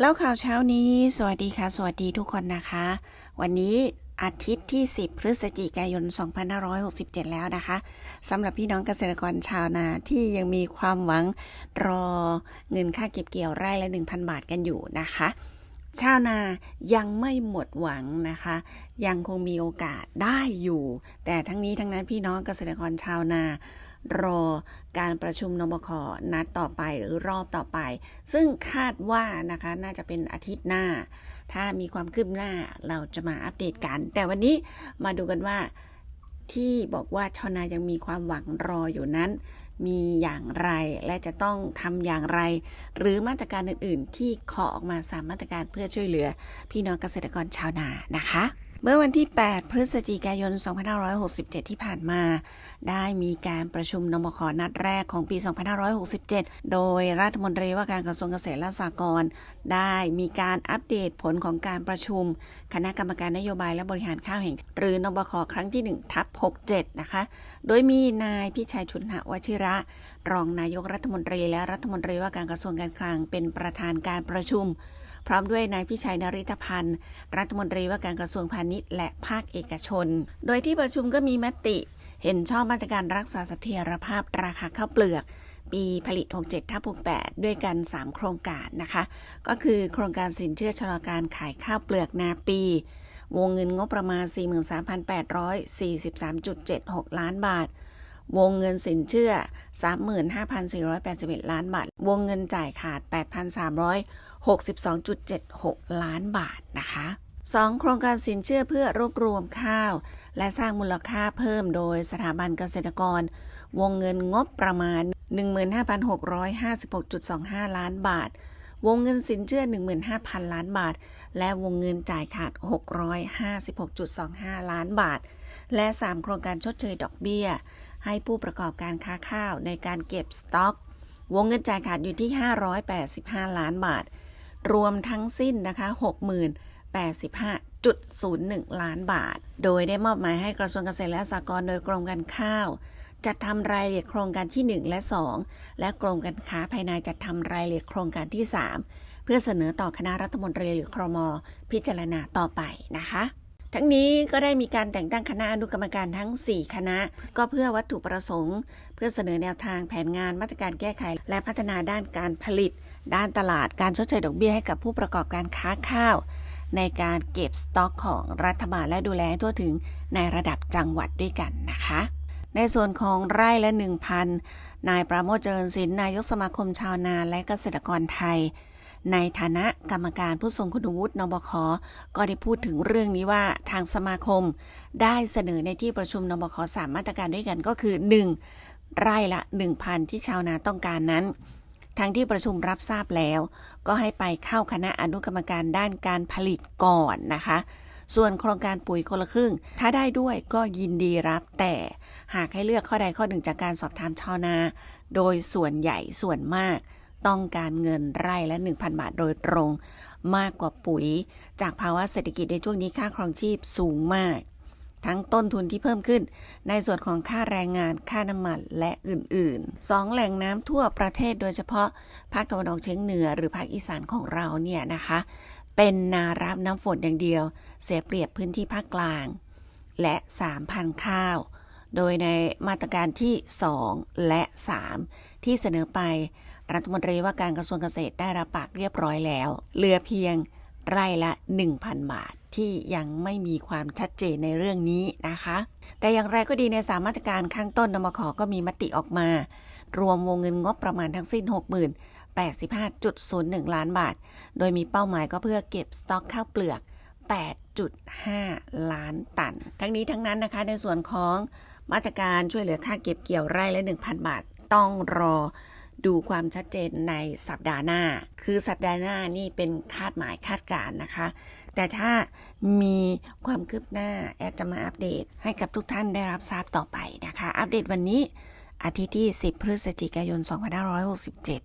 แล้วข่าวเช้านี้ สวัสดีค่ะ สวัสดีทุกคนนะคะ วันนี้อาทิตย์ที่ 10 พฤศจิกายน 2567 แล้วนะคะสำหรับพี่น้องเกษตรกรชาวนาที่ยังมีความหวังรอเงินค่าเก็บเกี่ยวไร่ละ 1,000 บาทกันอยู่นะคะ ชาวนายังไม่หมดหวังนะคะ ยังคงมีโอกาสได้อยู่ แต่ทั้งนี้ทั้งนั้นพี่น้องเกษตรกรชาวนา รอการประชุมนบคนัดต่อไปหรือรอบต่อไป ซึ่งคาดว่านะคะน่าจะเป็นอาทิตย์หน้า ถ้ามีความคืบหน้าเราจะมาอัปเดตกัน แต่วันนี้มาดูกันว่าที่บอกว่าชาวนายังมีความหวังรออยู่นั้น มีอย่างไรและจะต้องทำอย่างไร หรือมาตรการอื่น ๆ ที่ขอออกมาสามมาตรการเพื่อช่วยเหลือ พี่น้องเกษตรกรชาวนานะคะ เมื่อวันที่ 8 พฤศจิกายน 2567 ที่ผ่านมา ได้มีการประชุมนมคนัดแรกของปี 2567 โดยรัฐมนตรีว่าการกระทรวงเกษตรและสหกรณ์ได้มีการอัปเดตผลของการประชุม คณะกรรมการนโยบายและบริหารข้าวแห่ง หรือนบคครั้งที่ 1 ทับ 67 นะคะ โดยมีนายพิชัยชุนหวชิระ รองนายกรัฐมนตรีและรัฐมนตรีว่าการกระทรวงการคลังเป็นประธานการประชุม พร้อมด้วยนายพิชัยนริธพันธ์ รัฐมนตรีว่าการกระทรวงพาณิชย์และภาคเอกชน โดยที่ประชุมก็มีมติเห็นชอบมาตรการรักษาเสถียรภาพราคาข้าวเปลือก ปีผลิต 67ทับ68 ด้วยกัน 3 โครงการนะคะ ก็คือโครงการสินเชื่อชะลอการขายข้าวเปลือกนาปี วงเงินงบประมาณ 43,843.76 ล้านบาท วงเงินสินเชื่อ 35,481 ล้านบาท วงเงินจ่ายขาด 8,362.76 ล้านบาทนะคะ 2 โครงการสินเชื่อเพื่อรวบรวมข้าว และสร้างมูลค่าเพิ่มโดยสถาบันเกษตรกร วงเงินงบประมาณ 15,656.25 ล้านบาท วงเงินสินเชื่อ 15,000 ล้านบาท และวงเงินจ่ายขาด 656.25 ล้านบาท และ 3 โครงการชดเชยดอกเบี้ย ให้ผู้ประกอบการค้าข้าวในการเก็บสต็อก วงเงินจ่ายขาดอยู่ที่ 585 ล้านบาท รวมทั้งสิ้นนะคะ6085.01 ล้านบาท โดยได้มอบหมายให้กระทรวงเกษตรและสหกรณ์โดยกรมการข้าว จัดทำรายละเอียดโครงการที่ 1 และ 2 และกรมการค้าภายในจัดทำรายละเอียดโครงการที่ 3 เพื่อเสนอต่อคณะรัฐมนตรีหรือครม พิจารณาต่อไปนะคะ ทั้งนี้ก็ได้มีการแต่งตั้งคณะอนุกรรมการทั้ง 4 คณะ ก็เพื่อวัตถุประสงค์ เพื่อเสนอแนวทางแผนงานมาตรการแก้ไข และพัฒนาด้านการผลิต ด้านตลาดการชดเชยดอกเบี้ยให้กับผู้ประกอบการค้าข้าว ในการเก็บสต็อกของรัฐบาลและดูแลทั่วถึงในระดับจังหวัดด้วยกันนะคะ ในส่วนของไร่ละ 1,000นายปราโมชเจริญศิลป์นายกสมาคมชาวนาและเกษตรกรไทย ในฐานะกรรมการผู้ทรงคุณวุฒินบคก็ได้พูดถึงเรื่องนี้ว่าทางสมาคม ได้เสนอในที่ประชุมนบคสามมาตรการด้วยกันก็คือ 1. ไร่ละ 1,000 ที่ชาวนาต้องการนั้นทางที่ประชุมรับทราบแล้ว ก็ให้ไปเข้าคณะอนุกรรมการด้านการผลิตก่อนนะคะ ส่วนโครงการปุ๋ยคนละครึ่ง ถ้าได้ด้วยก็ยินดีรับ แต่หากให้เลือกข้อใดข้อหนึ่งจากการสอบถามชาวนา โดยส่วนใหญ่ส่วนมาก ต้องการเงินไร่ละ 1,000 บาทโดยตรง มากกว่าปุ๋ย จากภาวะเศรษฐกิจในช่วงนี้ค่าครองชีพสูงมาก ทั้งต้นทุนที่เพิ่มขึ้น ในส่วนของค่าแรงงานค่าน้ำมันและอื่นๆสองแหล่งน้ำทั่วประเทศโดยเฉพาะภาคตะวันออกเฉียงเหนือหรือภาคอีสานของเราเนี่ยนะคะ เป็นนารับน้ำฝนอย่างเดียว เสียเปรียบพื้นที่ภาคกลาง และ 3,000 ข้าว โดยในมาตรการที่ 2 และ 3 ที่เสนอไป รัฐมนตรีว่าการกระทรวงเกษตรได้รับปากเรียบร้อยแล้ว เหลือเพียงไร่ละ 1,000 บาทที่ยังไม่มีความชัดเจนในเรื่องนี้นะคะ แต่อย่างไรก็ดีในสามมาตรการข้างต้นนมขก็มีมติออกมา รวมวงเงินงบประมาณทั้งสิ้น6 8 5 0 1 ล้านบาท โดยมีเป้าหมายก็เพื่อเก็บสต็อกข้าวเปลือก 8.5 ล้านตัน ทั้งนี้ทั้งนั้นนะคะในส่วนของมาตรการช่วยเหลือค่าเก็บเกี่ยวไร่ละ 1,000 บาท ต้องรอ ดูความชัดเจนในสัปดาห์หน้า คือสัปดาห์หน้านี่เป็นคาดหมายคาดการณ์นะคะ แต่ถ้ามีความคืบหน้าแอดจะมาอัปเดตให้กับทุกท่านได้รับทราบต่อไปนะคะ อัปเดตวันนี้อาทิตย์ที่ 10 พฤศจิกายน 2567